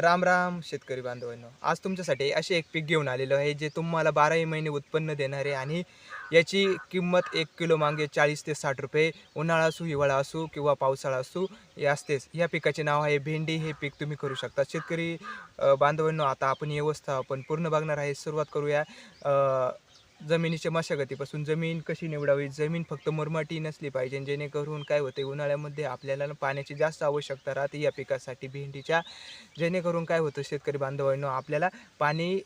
राम राम शेतकरी बांधवांनो. आज तुमच्यासाठी असे एक पीक घेऊन आलेलो आहे जे तुम्हाला बाराही महिने उत्पन्न देणारे आणि याची किंमत एक किलो मागे चाळीस ते साठ रुपये उन्हाळा असू हिवाळा असू किंवा पावसाळा असू हे असतेच. या पिकाचे नाव आहे भेंडी. हे पीक तुम्ही करू शकता. शेतकरी बांधवांनो आता आपण व्यवस्था आपण पूर्ण बघणार आहे. सुरुवात करूया. जमिनीच्या मशागतीपासून जमीन कशी निवडावी? जमीन फक्त मुरमाटी नसली पाहिजे जेणेकरून काय होते उन्हाळ्यामध्ये आपल्याला पाण्याची जास्त आवश्यकता राहते या पिकासाठी. भेंडीच्या जेणेकरून काय होतं? शेतकरी बांधवांनो आपल्याला पाणी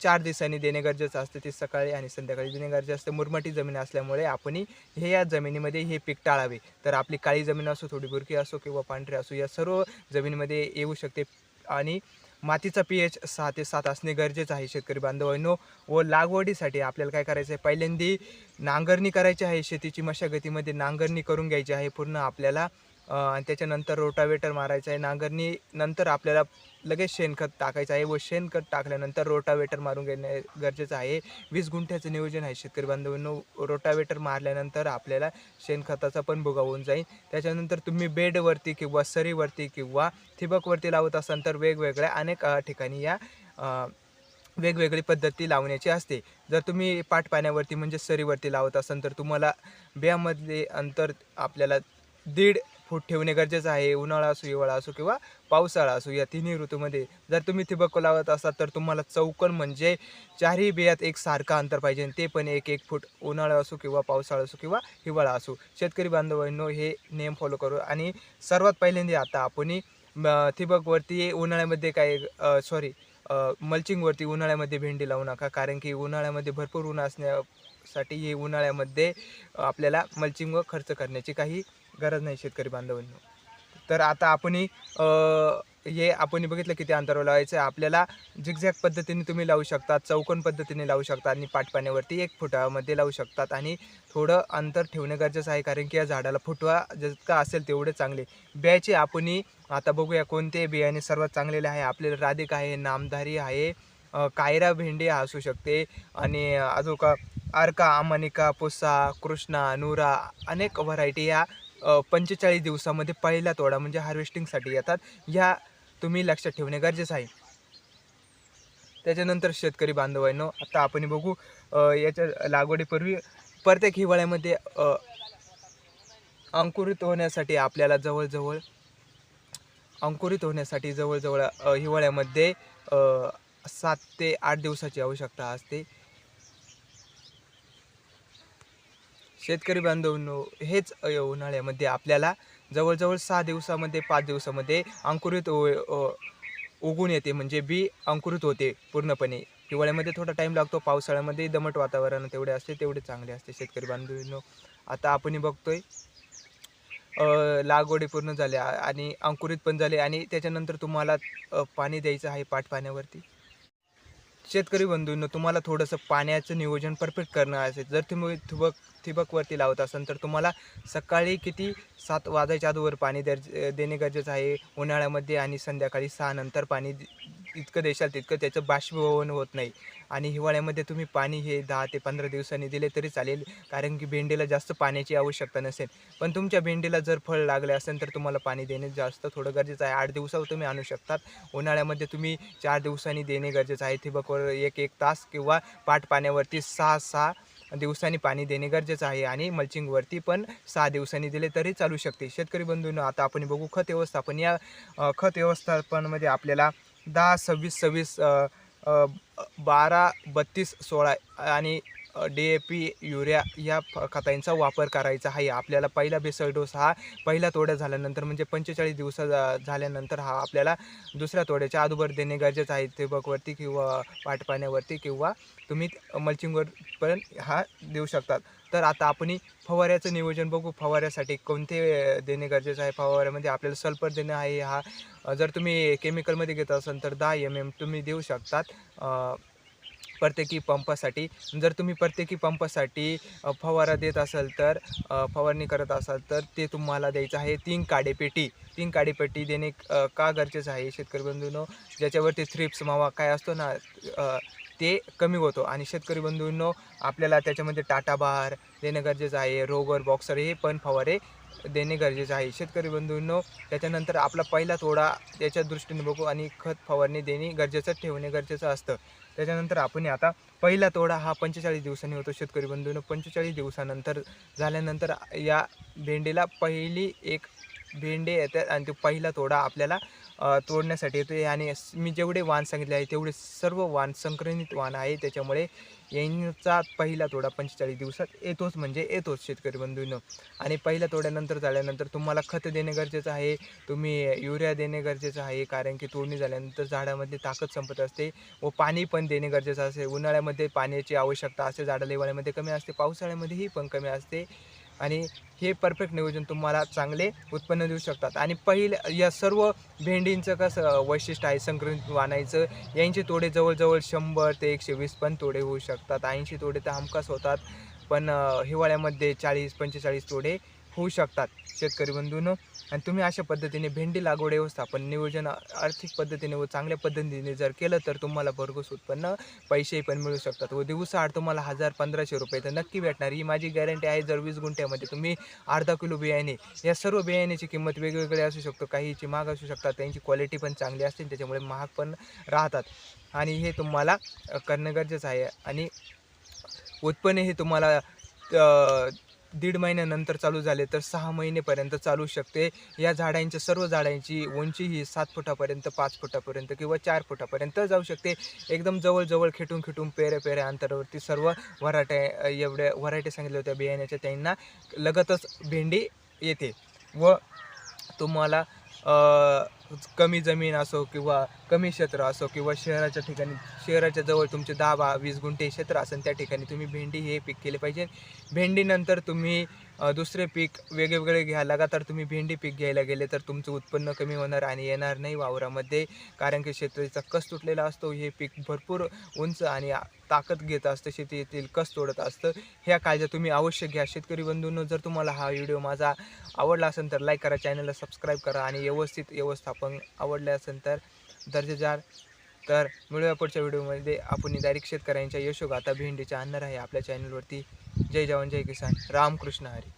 चार दिवसांनी देणे गरजेचं असतं. ते सकाळी आणि संध्याकाळी देणे गरजेचं असतं. मुरमाटी जमीन असल्यामुळे आपण हे या जमिनीमध्ये हे पीक टाळावे. तर आपली काळी जमीन असो थोडी बुरकी असो किंवा पांढरी असो या सर्व जमिनीमध्ये येऊ शकते. आणि मातीचा पी एच सहा ते सात असणे गरजेचं आहे शेतकरी बांधवांनो. व लागवडीसाठी आपल्याला काय करायचं आहे पहिल्यांदी नांगरणी करायची आहे. शेतीची मशागतीमध्ये नांगरणी करून घ्यायची आहे. पूर्ण आपल्याला आणि त्याच्यानंतर रोटावेटर मारायचं आहे. नांगरणी नंतर आपल्याला लगेच शेणखत टाकायचं आहे व शेणखत टाकल्यानंतर रोटावेटर मारून घेणे गरजेचं आहे. वीस गुंठ्याचं नियोजन आहे शेतकरी बांधवांनो. रोटावेटर मारल्यानंतर आपल्याला शेणखताचा पण भुगा होऊन जाईल. त्याच्यानंतर तुम्ही बेडवरती किंवा सरीवरती किंवा ठिबकवरती लावत असाल तर वेगवेगळ्या अनेक ठिकाणी या वेगवेगळी पद्धती लावण्याची असते. जर तुम्ही पाटपाण्यावरती म्हणजे सरीवरती लावत असाल तर तुम्हाला बियामधले अंतर आपल्याला दीड फूट ठेवणे गरजेचं आहे. उन्हाळा असो हिवाळा असो किंवा पावसाळा असो या तिन्ही ऋतूमध्ये जर तुम्ही थिबक लावत असाल तर तुम्हाला चौकन म्हणजे चारही बियात एक सारखा अंतर पाहिजे. ते पण एक एक फूट उन्हाळा असो किंवा पावसाळा असो किंवा हिवाळा असो. शेतकरी बांधवांनो हे नियम फॉलो करू. आणि सर्वात पहिल्यांदा आता आपण थिबकवरती उन्हाळ्यामध्ये काय सॉरी मल्चिंगवरती उन्हाळ्यामध्ये भेंडी लावू नका. कारण की उन्हाळ्यामध्ये भरपूर ऊन असण्यासाठी हे उन्हाळ्यामध्ये आपल्याला मल्चिंग व खर्च करण्याची काही गरज नाही शेतकरी बांधवांनो. तर आता आपण हे आपण बघितलं किती अंतरावर लावायचं आहे. आपल्याला झिगझॅग पद्धतीने तुम्ही लावू शकता चौकोन पद्धतीने लावू शकता आणि पाटपाण्यावरती एक फुटामध्ये लावू शकतात आणि थोडं अंतर ठेवणं गरजेचं आहे. कारण की या झाडाला फुटवा जितका असेल तेवढे चांगले. बियाचे आपण आता बघूया कोणते बियाणे सर्वात चांगलेले आहे. आपल्याला राधिक आहे नामधारी आहे कायरा भेंडी असू शकते आणि अजून का अर्का अमानिका पुसा कृष्णा नूरा अनेक व्हरायटी या पंचेचाळीस दिवसामध्ये पहिला तोडा म्हणजे हार्वेस्टिंगसाठी येतात. ह्या तुम्ही लक्षात ठेवणे गरजेचं आहे. त्याच्यानंतर शेतकरी बांधवांनो आता आपण बघू याच्या लागवडीपूर्वी प्रत्येक हिवाळ्यामध्ये अंकुरित होण्यासाठी आपल्याला जवळजवळ अंकुरित होण्यासाठी जवळजवळ हिवाळ्यामध्ये सात ते आठ दिवसाची आवश्यकता असते. शेतकरी बांधवांनो हेच उन्हाळ्यामध्ये आपल्याला जवळजवळ सहा दिवसामध्ये पाच दिवसामध्ये अंकुरित उगून येते. म्हणजे बी अंकुरित होते पूर्णपणे. हिवाळ्यामध्ये थोडा टाईम लागतो पावसाळ्यामध्ये दमट वातावरण तेवढे असते तेवढे चांगले असते शेतकरी बांधवांनो. आता आपण बघतोय लागवडी पूर्ण झाल्या आणि अंकुरित पण झाले आणि त्याच्यानंतर तुम्हाला पाणी द्यायचं आहे पाट पाण्यावरती शेतकरी बंधूंनो तुम्हाला थोडंसं पाण्याचं नियोजन परफेक्ट करणं असेल. जर तुम्ही ठिबक ठिबकवरती लावत असाल तर तुम्हाला सकाळी किती? सात वाजायच्या आधीवर पाणी द्या देणे गरजेचं आहे. उन्हाळ्यामध्ये आणि संध्याकाळी सहा नंतर पाणी इतकं देशाल तितकं त्याचं बाष्पीभवन होत नाही. आणि हिवाळ्यामध्ये तुम्ही पाणी हे दहा ते पंधरा दिवसांनी दिले तरी चालेल कारण की भेंडीला जास्त पाण्याची आवश्यकता नसेल. पण तुमच्या भेंडीला जर फळ लागले असेल तर तुम्हाला पाणी देणे जास्त थोडं गरजेचं आहे. आठ दिवसावर तुम्ही आणू शकतात. उन्हाळ्यामध्ये तुम्ही चार दिवसांनी देणे गरजेचं आहे. ठिबकवर एक एक तास किंवा पाट पाण्यावरती सहा सहा दिवसांनी पाणी देणे गरजेचं आहे. आणि मल्चिंगवरती पण सहा दिवसांनी दिले तरी चालू शकते. शेतकरी बंधूंनो आता आपण बघू खत व्यवस्थापन. या खत व्यवस्थापनामध्ये आपल्याला दहा सव्वीस सव्वीस बारा बत्तीस सोळा आणि डी ए पी युरिया या खतांचा वापर करायचा आहे. आपल्याला पहिला बेसळ डोस हा पहिला तोडा झाल्यानंतर म्हणजे पंचेचाळीस दिवस झाल्यानंतर हा आपल्याला दुसऱ्या तोड्याच्या अगोदर देणे गरजेचं आहे. ठिबकवरती किंवा पाटपाण्यावरती किंवा तुम्ही मल्चिंगवर पण हा देऊ शकतात. तर आता आपण फवाऱ्याचं नियोजन बघू. फवाऱ्यासाठी कोणते देणे गरजेचं आहे फवाऱ्यामध्ये? आपल्याला सल्फर देणं आहे हा. जर तुम्ही केमिकलमध्ये घेत असाल तर दहा एम एम तुम्ही देऊ शकतात प्रत्येकी पंपासाठी. जर तुम्ही प्रत्येकी पंपासाठी फवारा देत असाल तर फवारणी करत असाल तर ते तुम्हाला द्यायचं आहे तीन काडेपेटी. तीन काडेपेटी देणे का गरजेचं आहे? शेतकरी बंधूंनो ज्याच्यावरती थ्रिप्स मावा काय असतो ना ते कमी होतो. आणि शेतकरी बंधूंनो आपल्याला त्याच्यामध्ये टाटा बार देणं गरजेचं आहे रोगर बॉक्सर हे पण फवारे देणे गरजेचं आहे. शेतकरी बंधूंनो त्याच्यानंतर आपला पहिला तोडा त्याच्या दृष्टीने बघू आणि खत फवारणी देणे गरजेचं ठेवणे गरजेचं असतं. त्याच्यानंतर आपण आता पहिला तोडा हा पंचेचाळीस दिवसांनी होतो शेतकरी बंधूंनो. पंचेचाळीस दिवसानंतर झाल्यानंतर या भेंडीला पहिली एक भेंडे येतात आणि तो पहिला तोडा आपल्याला तोडण्यासाठी येतो आणि मी जेवढे वाण सांगितले आहे तेवढे सर्व वाण संक्रमित वाण आहे. त्याच्यामुळे यांचा पहिला तोडा पंचेचाळीस दिवसात येतोच म्हणजे येतोच शेतकरी बंधूंनो. आणि पहिल्या तोड्यानंतर झाल्यानंतर तुम्हाला खत देणे गरजेचं आहे तुम्ही युरिया देणे गरजेचं आहे कारण की तोडणी झाल्यानंतर झाडामध्ये ताकद संपत असते व पाणी पण देणे गरजेचं असते. उन्हाळ्यामध्ये पाण्याची आवश्यकता असते झाडं लेवाळ्यामध्ये कमी असते पावसाळ्यामध्येही पण कमी असते. आणि हे परफेक्ट नियोजन तुम्हाला चांगले उत्पन्न देऊ शकतात. आणि पहिलं या सर्व भेंडींचं कसं वैशिष्ट्य आहे संक्रमित वाणायचं यांचे तोडे जवळजवळ शंभर ते एकशे वीस पण तोडे होऊ शकतात. ऐंशी तोडे तर हमखास होतात पण हिवाळ्यामध्ये चाळीस पंचेचाळीस तोडे होऊ शकतात. शेतकरी बंधूंनो आणि तुम्ही अशा पद्धतीने भेंडी लागवड व्यवस्थापन नियोजन आर्थिक पद्धतीने व चांगल्या पद्धतीने जर केलं तर तुम्हाला भरघोस उत्पन्न पैसेही पण मिळू शकतात व दिवसाआड तुम्हाला हजार पंधराशे रुपये तर नक्की भेटणार. ही माझी गॅरंटी आहे जर वीस गुंठ्यामध्ये तुम्ही अर्धा किलो बियाणे या सर्व बियाण्याची किंमत वेगवेगळी असू शकतो काहीची महाग असू शकतात त्यांची क्वालिटी पण चांगली असते त्याच्यामुळे महाग पण राहतात. आणि हे तुम्हाला करणं गरजेचं आहे आणि उत्पन्न हे तुम्हाला दीड महिन्यानंतर चालू झाले तर सहा महिनेपर्यंत चालू शकते. या झाडांच्या सर्व झाडांची उंची ही सात फुटापर्यंत पाच फुटापर्यंत किंवा चार फुटापर्यंत जाऊ शकते. एकदम जवळजवळ खेटून खेटून पेऱ्या पेऱ्या अंतरावरती सर्व वराट्या एवढ्या व्हरायटी सांगितल्या होत्या बियाण्याच्या. त्यांना लगतच भेंडी येते व तुम्हाला कमी जमीन असो किंवा कमी क्षेत्र असो किंवा शहराच्या ठिकाणी शहराच्या जवळ तुमचे दहा बा वीस गुंठे क्षेत्र असेल त्या ठिकाणी तुम्ही भेंडी हे पीक केले पाहिजे. भेंडीनंतर तुम्ही दुसरे पीक वेगवेगळे घ्या. लगातार तुम्ही भेंडी पीक घ्यायला गेले तर तुमचं उत्पन्न कमी होणार आणि येणार नाही वावरामध्ये. कारण की शेतीचा कस तुटलेला असतो हे पीक भरपूर उंच आणि ताकद घेत असतं. शेतीतील कस तोडत असतं. ह्या काळज्या तुम्ही अवश्य घ्या. शेतकरी बंधूंनो जर तुम्हाला हा व्हिडिओ माझा आवडला असेल तर लाईक करा चॅनलला सबस्क्राईब करा आणि व्यवस्थित व्यवस्थापन पण आवडले असेल तर दर्जेदार तर मिळूया पुढच्या व्हिडिओमध्ये. आपण डायरेक्ट शेतकऱ्यांच्या यशोगाथा भेंडीच्या आणणार आहे आपल्या चॅनलवरती जय जवान जय किसान. रामकृष्ण हरी.